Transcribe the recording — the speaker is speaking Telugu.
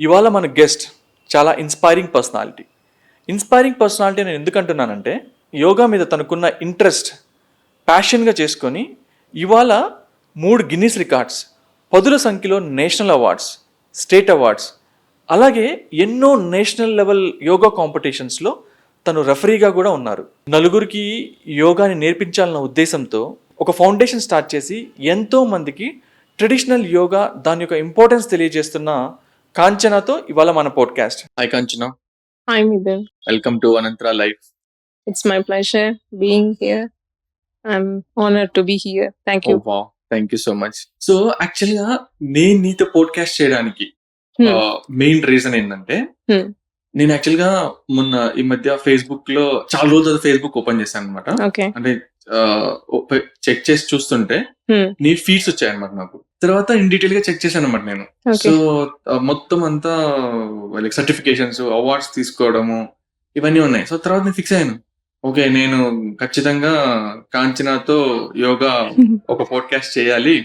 ఇవాళ మన గెస్ట్ చాలా ఇన్స్పైరింగ్ పర్సనాలిటీ ఇన్స్పైరింగ్ పర్సనాలిటీ నేను ఎందుకంటున్నానంటే యోగా మీద తనకున్న ఇంట్రెస్ట్ ప్యాషన్గా చేసుకొని ఇవాళ మూడు గిన్నీస్ రికార్డ్స్ పదుల సంఖ్యలో నేషనల్ అవార్డ్స్ స్టేట్ అవార్డ్స్ అలాగే ఎన్నో నేషనల్ లెవెల్ యోగా కాంపిటీషన్స్లో తను రెఫరీగా కూడా ఉన్నారు. నలుగురికి యోగాని నేర్పించాలన్న ఉద్దేశంతో ఒక ఫౌండేషన్ స్టార్ట్ చేసి ఎంతో మందికి ట్రెడిషనల్ యోగా దాని యొక్క ఇంపార్టెన్స్ తెలియజేస్తున్న కాంచనాతో ఇవాళ మన podcast hi Kanchana Hi, Midil. Welcome to Anantara life It's my pleasure being here. I'm honored to be here. Thank you. Thank you so much so యాక్చువల్గా నేను నీతో పోడ్కాస్ట్ చేయడానికి Hmm. మెయిన్ రీజన్ ఏంటంటే Hmm. నేను యాక్చువల్గా మొన్న ఈ మధ్య ఫేస్బుక్లో చాలా రోజులు ఫేస్బుక్ ఓపెన్ చేశాను అనమాట Okay. అంటే చెక్ చేసి చూస్తుంటే Hmm. నీ ఫీడ్స్ వచ్చాయన్నమాట నాకు తర్వాత ఇన్ డీటెయిల్గా చెక్ చేశాను అనమాట నేను సో. మొత్తం అంతా లైక్ సర్టిఫికేషన్స్ అవార్డ్స్ తీసుకోవడము ఇవన్నీ ఉన్నాయి. సో తర్వాత నేను ఫిక్స్ అయ్యాను. ఓకే నేను ఖచ్చితంగా కాంచనాతో యోగా ఒక పోడ్కాస్ట్ చేయాలి.